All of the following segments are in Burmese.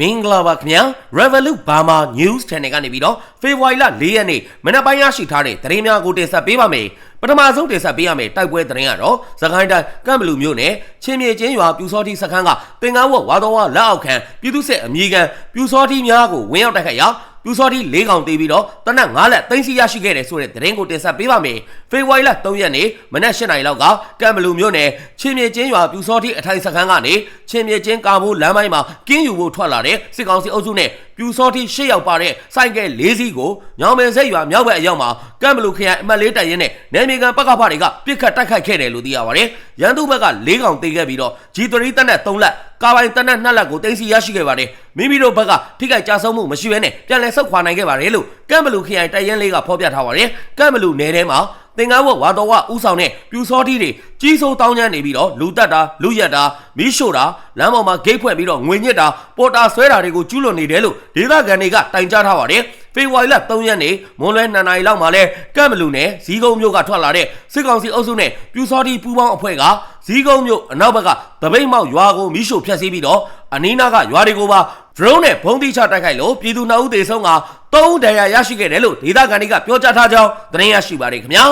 မင်္ဂလာပါခင်ဗျာ Revolut Burma News Channel ကနေပြီးတော့ဖေဖော်ဝါရီလ၄ရက်နေ့မနက်ပိုင်းရရှိထားတဲ့သတင်းများကိုတင်ဆက်ပေးပါမယ်ပထမဆုံးတင်ဆက်ပေးရမယ့်တိုက်ပွဲသတင်းကတော့သခိုင်းတိုင်းကမ်ဘလူမြို့နယ်ချင်းမြေချင်းရွာပြူစောတိစခန်းကတင်ကားဝတ်ဝါတော်ဝလက်အောက်ခံပြည်သူ့စစ်အမည်ခံပြူစောတိများကိုဝင်ရောက်တိုက်ခိုက်ရာ ပြူစောတိ၄កောင်တေးပြီးတော့တနက်၅လက်သိမ်းစီရရှိခဲ့တယ်ဆိုတဲ့သတင်းကိုတင်ဆက်ပေးပါမယ်ဖေဖော်ဝါရီလ၃ရက်နေ့မနက်၈နာရီလောက်ကကမ်ဘလူမြို့နယ်ချင်းမြေချင်းရွာပြူစောတိအထိုင်စခန်းကနေချင်းမြေချင်းကာဘိုးလမ်းပိုင်းမှာကင်းယူဖို့ထွက်လာတဲ့စစ်ကောင်စီအုပ်စုနဲ့ ပြူစောတိ၈ယောက်ပါတဲ့စိုက်ကဲ၄စီးကိုညောင်ပင်စိတ်ရွာမြောက်ဘက်အရောက်မှာကမ်ဘလူခရိုင်အမှတ်၄တပ်ရင်းနဲ့နယ်မြေခံပကဖတွေကပြစ်ခတ်တိုက်ခိုက်ခဲ့တယ်လို့သိရပါတယ်ရန်သူဘက်က၄កောင်တေးခဲ့ပြီးတော့ G3 တက်နဲ့3လက်ကာပိုင်တက်နဲ့2လက်ကိုတင်စီရရှိခဲ့ပါတယ်မိမိတို့ဘက်ကထိခိုက်ကြဆုံးမှုမရှိဘဲနဲ့ပြန်လည်ဆုတ်ခွာနိုင်ခဲ့ပါတယ်လို့ကမ်ဘလူခရိုင်တပ်ရင်းလေးကဖော်ပြထားပါတယ်ကမ်ဘလူနယ်ထဲမှာ သင်္ကန်းဝတ်ဝါတော်ဝဥဆောင်တဲ့ပြူစောတိတွေကြီးစိုးတောင်းကျမ်းနေပြီးတော့လူတက်တာလူရက်တာမီးရှို့တာလမ်းပေါ်မှာဂိတ်ဖွင့်ပြီးတော့ငွေညစ်တာပေါ်တာဆွဲတာတွေကိုကျူးလွန်နေတယ်လို့ဒေသခံတွေကတိုင်ကြားထားပါတယ်ဖေဖော်ဝါရီလ3ရက်နေ့မွန်လွဲ2နာရီလောက်မှာလဲကမ်ဘလူနယ်ဇီးကုန်းမြို့ကထွက်လာတဲ့စစ်ကောင်စီအုပ်စုနဲ့ပြူစောတိပူးပေါင်းအဖွဲ့ကဇီးကုန်းမြို့အနောက်ဘက်ကတပိတ်မောက်ရွာကိုမီးရှို့ဖျက်ဆီးပြီးတော့အနီးနားကရွာတွေကိုပါ drone နဲ့ဘုံတိချတိုက်ခိုက်လို့ပြည်သူနှုတ်ဦးသေဆုံးက 3ဦးဒဏ်ရာရရှိခဲ့တယ်လို့ဒေသခံတွေကပြောကြားထားကြောင်းသတင်းရရှိပါတယ်ခင်ဗျာ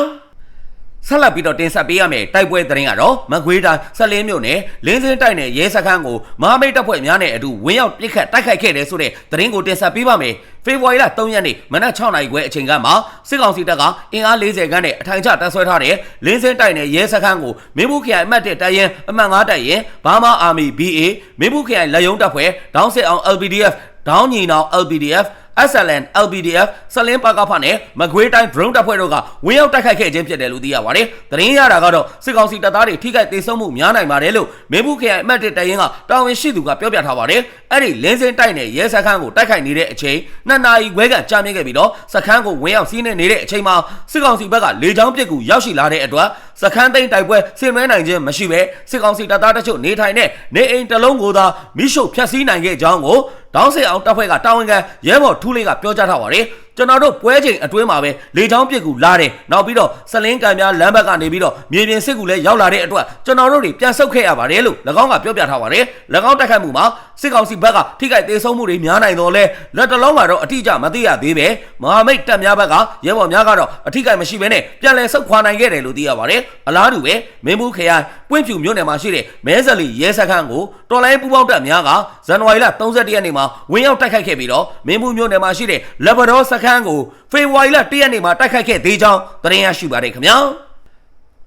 ဆက်လက်ပြီးတော့တင်ဆက်ပေးရမယ်တိုက်ပွဲသတင်းကတော့မကွေးတိုင်းဆက်လင်းမြို့နယ်လင်းစင်းတိုက်နယ်ရဲစခန်းကိုမဟာမိတ်တပ်ဖွဲ့များနဲ့အတူဝင်းရောက်ပစ်ခတ်တိုက်ခိုက်ခဲ့တယ်ဆိုတဲ့သတင်းကိုတင်ဆက်ပေးပါမယ်ဖေဖော်ဝါရီလ3ရက်နေ့မနက်6နာရီခွဲအချိန်ကမှစစ်ကောင်စီတပ်ကအင်အား40ခန်းနဲ့အထိုင်ချတပ်ဆွဲထားတဲ့လင်းစင်းတိုက်နယ်ရဲစခန်းကိုမင်းဘူးခရိုင်အမှတ်1တပ်ရင်းအမှတ်9တပ်ရင်းဘာမာအာမီ BA မင်းဘူးခရိုင်လက်ယုံတပ်ဖွဲ့ဒေါင်းစစ်အောင် LPDF ဒေါင်းညီနောင် LPDF SLN LPDF စလင်းပါကဖနဲ့မကွေးတိုင်း drone တပ်ဖွဲ့တို့ကဝင်းရောက်တိုက်ခိုက်ခဲ့ခြင်းဖြစ်တယ်လို့သိရပါတယ်။သတင်းရတာကတော့စစ်ကောင်စီတပ်သားတွေထိခိုက်ဒေဆုံးမှုများနိုင်ပါတယ်လို့မင်းဘူးခရိုင်အမှတ်1တပ်ရင်းကတာဝန်ရှိသူကပြောပြထားပါတယ်။အဲ့ဒီလင်းစင်းတိုက်နယ်ရဲစခန်းကိုတိုက်ခိုက်နေတဲ့အချိန်နှစ်နာရီခွဲကကြာမြင့်ခဲ့ပြီးတော့စခန်းကိုဝင်းရောက်စီးနေနေတဲ့အချိန်မှာစစ်ကောင်စီဘက်ကလေကြောင်းပစ်ကူရောက်ရှိလာတဲ့အတွက်စခန်းသိမ်းတိုက်ပွဲဆင်နွှဲနိုင်ခြင်းမရှိဘဲစစ်ကောင်စီတပ်သားတချို့နေထိုင်တဲ့နေအိမ်တစ်လုံးကိုသာမိရှုဖျက်ဆီးနိုင်ခဲ့ကြောင်းကို တောင်းစစ်အောင်တပ်ဖွဲ့ကတာဝန်ခံရဲဘော်ထူးလေးကပြောကြားထားပါတယ် ကျွန်တော်တို့ပွဲချိန်အတွင်းမှာပဲလေချောင်းပြစ်ကူလာတယ်နောက်ပြီးတော့စလင်းကံများလမ်းဘက်ကနေပြီးတော့မြေပြင်စစ်ကူလည်းရောက်လာတဲ့အတွက်ကျွန်တော်တို့တွေပြန်ဆုတ်ခဲ့ရပါတယ်လို့၎င်းကပြောပြထားပါတယ်၎င်းတိုက်ခိုက်မှုမှာစစ်ကောင်စီဘက်ကထိခိုက်သေးဆုံးမှုတွေများနိုင်တော့လဲလက်တလုံးကတော့အတိအကျမသိရသေးပဲမဟာမိတ်တပ်များဘက်ကရဲဘော်များကတော့အထိခိုက်မရှိဘဲနဲ့ပြန်လည်ဆုတ်ခွာနိုင်ခဲ့တယ်လို့သိရပါတယ်အလားတူပဲမင်းဘူးခရိုင်ပွင့်ဖြူမြို့နယ်မှာရှိတဲ့မဲဇလီရဲစခန်းကိုတော်လိုင်းပူပေါင်းတပ်များကဇန်နဝါရီလ31ရက်နေ့မှာဝင်ရောက်တိုက်ခိုက်ခဲ့ပြီးတော့မင်းဘူးမြို့နယ်မှာရှိတဲ့လက်ဘဒေါစခန်းကိုဖေဖော်ဝါရီလ1ရက်နေ့မှာတိုက်ခိုက်ခဲ့သေးကြောင်းသတင်းရရှိပါတယ်ခင်ဗျာ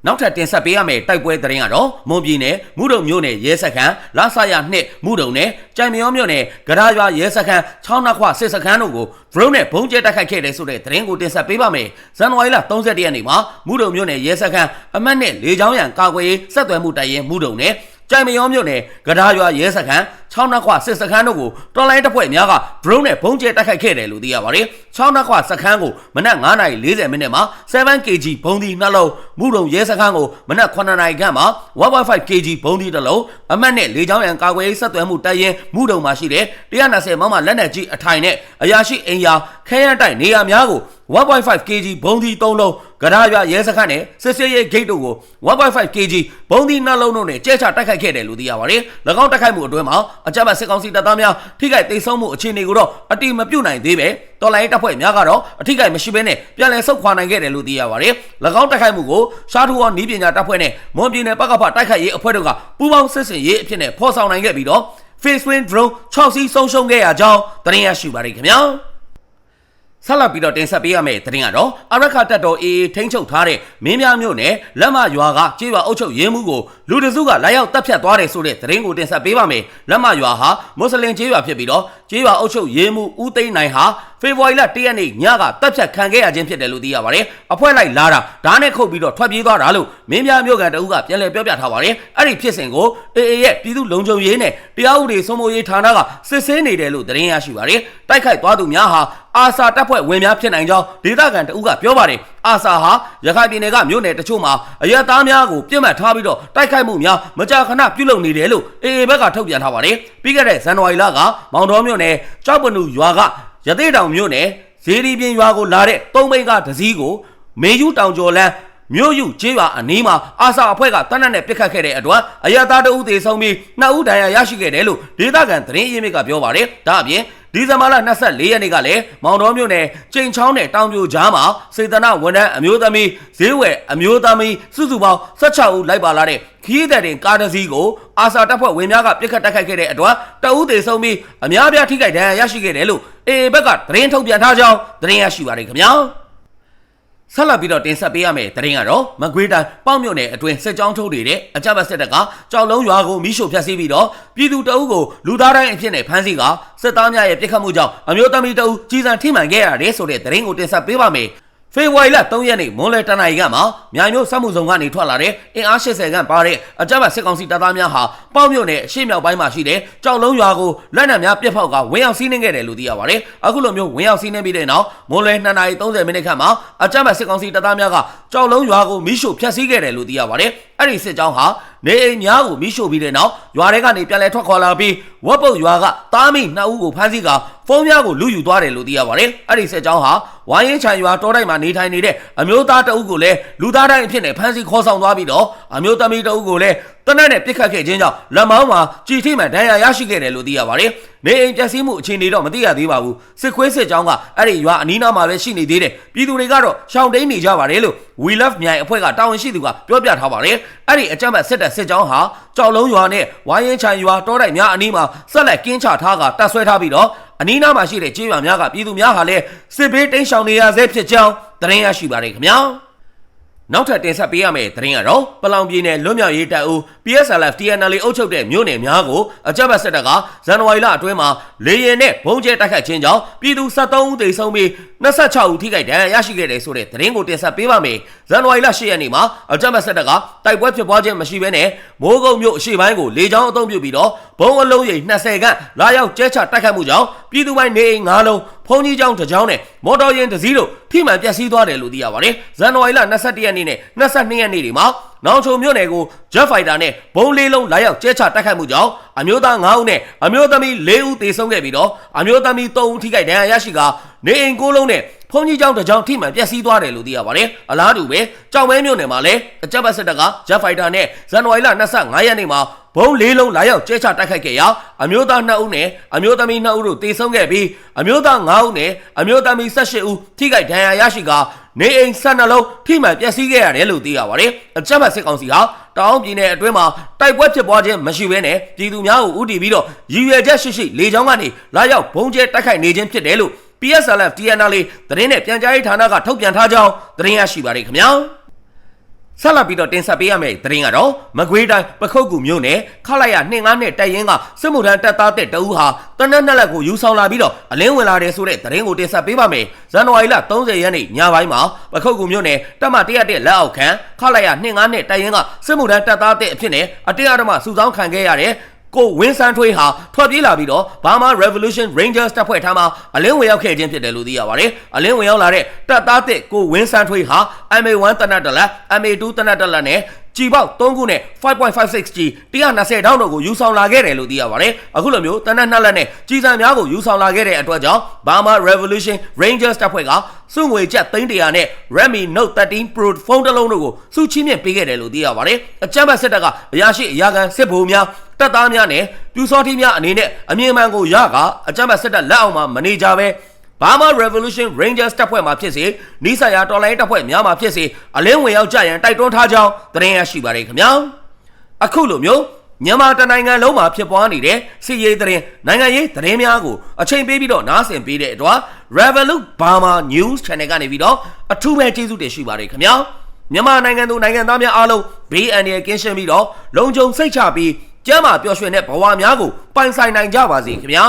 နောက်ထပ်တင်ဆက်ပေးရမယ့်တိုက်ပွဲသတင်းကတော့မွန်ပြည်နယ်မုဒုံမြို့နယ်ရဲစခန်းလာဆာယာနှစ်မုဒုံနယ်ကြိုင်မြောမြို့နယ်ဂရာရွာရဲစခန်းချောင်းနှခွစစ်စခန်းတို့ကို drone နဲ့ဘုံကျဲတိုက်ခိုက်ခဲ့တယ်ဆိုတဲ့သတင်းကိုတင်ဆက်ပေးပါမယ်။ဇန်နဝါရီလ31ရက်နေ့မှာမုဒုံမြို့နယ်ရဲစခန်းအမှတ်နဲ့လေချောင်းရံကာကွယ်ရေးဆက်သွယ်မှုတိုင်ရင်မုဒုံနယ် ကြိုင်မယောမြို့နယ်ဂဒါရွာရဲစခန်းချောင်းနှခွစစ်စခန်းတို့ကိုတော်လိုင်းတပ်ဖွဲ့များက drone နဲ့ဘုံကျဲတိုက်ခိုက်ခဲ့တယ်လို့သိရပါတယ်။ချောင်းနှခွစခန်းကိုမနက်9:40မိနစ်မှာ 7kg ဘုံဒီနှလုံးမုဒုံရဲစခန်းကိုမနက်9:00နာရီခန့်မှာ 1.5kg ဘုံဒီတစ်လုံးအမှတ်နဲ့လေချောင်းရံကာကွယ်ရေးဆက်သွယ်မှုတိုင်ရင်မုဒုံမှာရှိတဲ့120မမလက်နက်ကြီးအထိုင်နဲ့အရာရှိအင်ယာခဲရန်တိုက်နေရာများကို1.5 kg ဘုံဒီ3လုံး ကဒါရွာရဲစခန်းနဲ့စစ်စေးရဲဂိတ်တို့ကို1.5 kg ဘုံဒီနှလုံးတို့နဲ့ကျဲချတိုက်ခိုက်ခဲ့တယ်လို့သိရပါတယ်။၎င်းတိုက်ခိုက်မှုအတွင်းမှာအကြမ်းဖက်စစ်ကောင်စီတပ်သားများထိခိုက်ဒေဆုံးမှုအခြေအနေကိုတော့အတိမပြုတ်နိုင်သေးပဲတော်လိုင်းတပ်ဖွဲ့များကတော့အထိခိုက်မရှိဘဲနဲ့ပြန်လည်ဆုတ်ခွာနိုင်ခဲ့တယ်လို့သိရပါတယ်။၎င်းတိုက်ခိုက်မှုကိုရှားထူအောင်နီးပညာတပ်ဖွဲ့နဲ့မွန်ပြည်နယ်ပကဖတိုက်ခိုက်ရေးအဖွဲ့တို့ကပူးပေါင်းစစ်ဆင်ရေးအဖြစ်နဲ့ဖော်ဆောင်နိုင်ခဲ့ပြီးတော့ Face Win Drone 6စီးဆုံးရှုံးခဲ့ရကြောင်းသတင်းရရှိပါတယ်ခင်ဗျာ။ ဆက်လက်ပြီးတော့တင်ဆက်ပေးရမယ့်သတင်းကတော့အရခတက်တော်အေးထိန်းချုပ်ထားတဲ့မင်းများမြို့နယ်လက်မရွာကကျေးရွာအုပ်ချုပ်ရေးမှုကိုလူတစုကလာရောက်တပ်ဖြတ်သွားတယ်ဆိုတဲ့သတင်းကိုတင်ဆက်ပေးပါမယ်လက်မရွာဟာမွတ်စလင်ကျေးရွာဖြစ်ပြီးတော့ကျေးရွာအုပ်ချုပ်ရေးမှုဦးသိန်းနိုင်ဟာ ဖေဖော်ဝါရီလ၁ရက်နေ့ညကတပ်ဖြတ်ခံခဲ့ရခြင်းဖြစ်တယ်လို့သိရပါတယ်အဖွဲ့လိုက်လာတာဓာတ်နဲ့ခုတ်ပြီးတော့ထွက်ပြေးသွားတာလို့မင်းများမြို့ကန်တအုပ်ကပြန်လည်ပြောပြထားပါတယ်အဲ့ဒီဖြစ်စဉ်ကိုအေအေရဲ့ပြည်သူလုံခြုံရေးနဲ့တရားဥပဒေစိုးမိုးရေးဌာနကစစ်ဆေးနေတယ်လို့သတင်းရရှိပါတယ်တိုက်ခိုက်သွားသူများဟာအာစာတပ်ဖွဲ့ဝင်များဖြစ်နိုင်ကြောင်းဒေသခံတအုပ်ကပြောပါတယ်အာစာဟာရခိုင်ပြည်နယ်ကမြို့နယ်တချို့မှာအရက်သားများကိုပြစ်မှတ်ထားပြီးတော့တိုက်ခိုက်မှုများမကြာခဏပြုလုပ်နေတယ်လို့အေအေဘက်ကထုတ်ပြန်ထားပါတယ်ပြီးခဲ့တဲ့ဇန်နဝါရီလကမောင်တော်မြို့နယ်ကြောက်ပနူရွာက ရသေးတောင်မြို့နယ်ဇေဒီပြင်ရွာကိုလာတဲ့သုံးမိန်းကဒစည်းကိုမေယူတောင်ကျော်လန်းမြို့ယူကျေးရွာအနီးမှာအာစာအဖွဲ့ကတနက်နဲ့ပစ်ခတ်ခဲ့တဲ့အတွက်အရသားတအုပ်သေးဆုံးပြီးနှစ်ဦးဒဏ်ရာရရှိခဲ့တယ်လို့ဒေသခံသတင်းရင်းမြစ်ကပြောပါတယ်။ဒါအပြင် ဒီဇင်ဘာလ24ရက်နေ့ကလည်းမောင်တော်မြို့နယ်ကျိန်ချောင်းနယ်တောင်ပြိုကြားမှာစေတနာဝန်ထမ်းအမျိုးသမီးဈေးဝယ်အမျိုးသမီးစုစုပေါင်း16ဦးလိုက်ပါလာတဲ့ခီးတဲ့တင်ကားတစ်စီးကိုအာစာတပ်ဖွဲ့ဝင်များကပစ်ခတ်တိုက်ခိုက်ခဲ့တဲ့အတွက်တအုပ်သေးဆုံးပြီးအများပြားထိခိုက်ဒဏ်ရာရရှိခဲ့တယ်လို့အေဘက်ကသတင်းထုတ်ပြန်ထားကြောင်းသတင်းရရှိပါတယ်ခင်ဗျာ။ ဆက်လက်ပြီးတော့တင်ဆက်ပေးရမယ်တရင်ကတော့မကွေးတိုင်းပေါ့မြို့နယ်အတွင်းစစ်ကြောင်းထုတ်နေတဲ့အကြမ်းဖက်စစ်တပ်ကကြောက်လုံးရွာကိုမိရှို့ဖျက်ဆီးပြီးတော့ပြည်သူတအုပ်ကိုလူသားတိုင်းအဖြစ်နဲ့ဖမ်းဆီးကစစ်သားများရဲ့ပြစ်ခတ်မှုကြောင့်အမျိုးသမီးတအုပ်ကြီးစံထိမှန်ခဲ့ရတယ်ဆိုတဲ့တရင်ကိုတင်ဆက်ပေးပါမယ် ဖေဖော်ဝါရီလ3ရက်နေ့မွန်းလယ်တနာရီကမှမြိုင်မြို့စက်မှုဆောင်ကနေထွက်လာတဲ့အင်အား80ခန့်ပါတဲ့အကြမ်းဖက်စစ်ကောင်စီတပ်သားများဟာပေါ့မြို့နယ်အရှေ့မြောက်ပိုင်းမှာရှိတဲ့ကြောက်လုံးရွာကိုလက်နက်များပြစ်ဖောက်ကဝင်ရောက်စီးနှင်းခဲ့တယ်လို့သိရပါတယ်။အခုလိုမျိုးဝင်ရောက်စီးနှင်းပြီးတဲ့နောက်မွန်းလယ်2:30မိနစ်ခန့်မှာအကြမ်းဖက်စစ်ကောင်စီတပ်သားများကကြောက်လုံးရွာကိုမိရှို့ဖျက်ဆီးခဲ့တယ်လို့သိရပါတယ်။အဲ့ဒီစစ်ကြောင်းဟာနေအိမ်များကိုမိရှို့ပြီးတဲ့နောက်ရွာထဲကနေပြန်လည်ထွက်ခွာလာပြီးဝက်ပုတ်ရွာကတားမိနှစ်ဦးကိုဖမ်းဆီးက ဖုန်းများကိုလူယူသွားတယ်လို့သိရပါတယ်။အဲ့ဒီစစ်ကြောင်းဟာဝိုင်းရင်ချံရွာတောတိုက်မှာနေထိုင်နေတဲ့အမျိုးသားတအုပ်ကိုလည်းလူသားတိုင်းအဖြစ်နဲ့ဖမ်းဆီးခေါ်ဆောင်သွားပြီးတော့အမျိုးသမီးတအုပ်ကိုလည်းတနက်နဲ့ပြစ်ခတ်ခဲ့ခြင်းကြောင့်လက်မောင်းမှာကြည်ထိမှန်ဒဏ်ရာရရှိခဲ့တယ်လို့သိရပါတယ်။နေအိမ်ပျက်စီးမှုအခြေအနေတော့မသိရသေးပါဘူး။စစ်ခွေးစစ်ကြောင်းကအဲ့ဒီရွာအနီးနားမှာပဲရှိနေသေးတယ်။ပြည်သူတွေကတော့ရှောင်တိန်နေကြပါတယ်လို့ We Love မြိုင်အဖွဲ့ကတာဝန်ရှိသူကပြောပြထားပါတယ်။အဲ့ဒီအကြမ်းဖက်စစ်တပ်စစ်ကြောင်းဟာကြောက်လုံးရွာနဲ့ဝိုင်းရင်ချံရွာတောတိုက်များအနီးမှာဆက်လက်ကင်းချထားကတပ်ဆွဲထားပြီးတော့ အနီးနားမှာရှိတဲ့ကျေးရွာများကပြည်သူများဟာလည်းစစ်ဘေးတိမ်းရှောင်နေရဆဲဖြစ်ကြောင်းသတင်းရရှိပါတယ်ခင်ဗျာ။ နောက်ထပ်တင်ဆက်ပေးရမယ့်သတင်းကတော့ပလောင်ပြည်နယ်လွတ်မြောက်ရေးတပ်ဦး PSLF TNL အုပ်ချုပ်တဲ့မြို့နယ်များကိုအကြမ်းဖက်စစ်တပ်ကဇန်နဝါရီလအတွင်းမှာလေရင်နဲ့ဘုံကျဲတိုက်ခတ်ခြင်းကြောင့်ပြည်သူ73ဦးသေဆုံးပြီး26ဦးထိခိုက်ဒဏ်ရာရရှိခဲ့တယ်ဆိုတဲ့သတင်းကိုတင်ဆက်ပေးပါမယ်။ဇန်နဝါရီလ10ရက်နေ့မှာအကြမ်းဖက်စစ်တပ်ကတိုက်ပွဲဖြစ်ပွားခြင်းမရှိဘဲနဲ့မိုးကုတ်မြို့အရှေ့ပိုင်းကိုလေကြောင်းအုံပြုပြီးတော့ဘုံအလုံးရိပ်20ခန့်လာရောက်ကျဲချတိုက်ခတ်မှုကြောင့်ပြည်သူပိုင်းနေအိမ်9လုံး ဖုန်ကြီးကျောင်းတစ်ကျောင်းနဲ့မော်တော်ယာဉ်တစ်စီးတို့ထိမှန်ပျက်စီးသွားတယ်လို့သိရပါတယ်။ဇန်နဝါရီလ22ရက်နေ့နဲ့22ရက်နေ့တွေမှာနောင်ချုံမြို့နယ်ကို Jet Fighter နဲ့ဘုံလေးလုံးလာရောက်ကျဲချတိုက်ခိုက်မှုကြောင့်အမျိုးသား9ဦးနဲ့အမျိုးသမီး4ဦးသေဆုံးခဲ့ပြီးတော့အမျိုးသမီး3ဦးထိခိုက်ဒဏ်ရာရရှိကနေအိမ်9လုံးနဲ့ ဖုန်ကြီးကျောင်းတစ်ကျောင်းထိမှန်ပျက်စီးသွားတယ်လို့သိရပါတယ်။အလားတူပဲကြောင်မဲမြို့နယ်မှာလည်းအကြက်ပတ်စစ်တပ်က Jet Fighter နဲ့ဇန်နဝါရီလ25ရက်နေ့မှာဘုံလေးလုံးလာရောက်ကျဲချတိုက်ခိုက်ခဲ့ရာအမျိုးသား2ဦးနဲ့အမျိုးသမီး2ဦးတို့သေဆုံးခဲ့ပြီးအမျိုးသား9ဦးနဲ့အမျိုးသမီး18ဦးထိခိုက်ဒဏ်ရာရရှိကနေအိမ်12လုံးထိမှန်ပျက်စီးခဲ့ရတယ်လို့သိရပါတယ်။အကြမ်းဖက်စစ်ကောင်စီဟာတောင်ပြည်နယ်အတွင်းမှာတိုက်ပွဲဖြစ်ပွားခြင်းမရှိဘဲနဲ့ပြည်သူများကိုဥတီပြီးတော့ရည်ရွယ်ချက်ရှိရှိလေကြောင်းကနေလာရောက်ဘုံကျဲတိုက်ခိုက်နေခြင်းဖြစ်တယ်လို့ PSLF TNL သတင်းနဲ့ပြန်ကြားရေးဌာနကထုတ်ပြန်ထားကြောင်းသတင်းရရှိပါတယ်ခင်ဗျာ။ဆက်လက်ပြီးတော့တင်ဆက်ပေးရမယ့်သတင်းကတော့မကွေးတိုင်းပခုတ်ကူမြို့နယ်ခလိုက်ရ25နဲ့တိုက်ရင်ကစစ်မှုထမ်းတပ်သားတဲ့တအူးဟာတနက်နှစ်လက်ကိုယူဆောင်လာပြီးတော့အလင်းဝင်လာတယ်ဆိုတဲ့သတင်းကိုတင်ဆက်ပေးပါမယ်။ဇန်နဝါရီလ30ရက်နေ့ညပိုင်းမှာပခုတ်ကူမြို့နယ်တပ်မ101လက်အောက်ခံခလိုက်ရ25နဲ့တိုက်ရင်ကစစ်မှုထမ်းတပ်သားတဲ့အဖြစ်နဲ့အတင်းအဓမ္မစုဆောင်းခံခဲ့ရတဲ့ ကိုဝင်းစန်းထွေးဟာထွက်ပြေးလာပြီးတော့ဘာမာ Revolution Rangers တပ်ဖွဲ့ထားမှာအလင်းဝင်ရောက်ခဲ့ခြင်းဖြစ်တယ်လို့သိရပါတယ်။အလင်းဝင်ရောက်လာတဲ့တပ်သားတစ်ကိုဝင်းစန်းထွေးဟာ MA1 တနတ်တလက် MA2 တနတ်တလက်နဲ့ ကြည်ပေါက်3ခုနဲ့ 5.56G 120တောင်းတို့ကိုယူဆောင်လာခဲ့တယ်လို့သိရပါတယ်။အခုလိုမျိုးတနတ်နှစ်လက်နဲ့ကြီးစံများကိုယူဆောင်လာခဲ့တဲ့အတွက်ကြောင့် Burma Revolution Rangers တပ်ဖွဲ့ကစုငွေကျပ်300နဲ့ Redmi Note 13 Pro ဖုန်းတစ်လုံးတို့ကိုစုချင်းမြင့်ပေးခဲ့တယ်လို့သိရပါတယ်။အကြမ်းဖက်စစ်တပ်ကအရာရှိအရာခံစစ်ဗိုလ်များတပ်သားများနဲ့ပြူစောတိများအနေနဲ့အမြင့်မှန်ကိုရကအကြမ်းဖက်စစ်တပ်လက်အောက်မှာမနေကြဘဲ Burma Revolution Rangers တပ်ဖွဲ့မှာဖြစ်စေနီးစပ်ရာတော်လိုင်းတပ်ဖွဲ့များမှာဖြစ်စေအလင်းဝင်ရောက်ကြရန်တိုက်တွန်းထားကြောင်းသတင်းရရှိပါတယ်ခင်ဗျာအခုလိုမျိုးမြန်မာတနိုင်ငံလုံးမှာဖြစ်ပွားနေတဲ့စစ်ရေးသတင်းနိုင်ငံရေးသတင်းများကိုအချိန်ပေးပြီးတော့နားဆင်ပေးတဲ့အတွက် Revolut Burma News Channel ကနေပြီးတော့အထူးပဲကျေးဇူးတင်ရှိပါတယ်ခင်ဗျာမြန်မာနိုင်ငံသူနိုင်ငံသားများအားလုံးဘေးအန္တရာယ်ကင်းရှင်းပြီးတော့လုံခြုံစိတ်ချပြီးကျမ်းမာပျော်ရွှင်တဲ့ဘဝများကိုပိုင်ဆိုင်နိုင်ကြပါစေခင်ဗျာ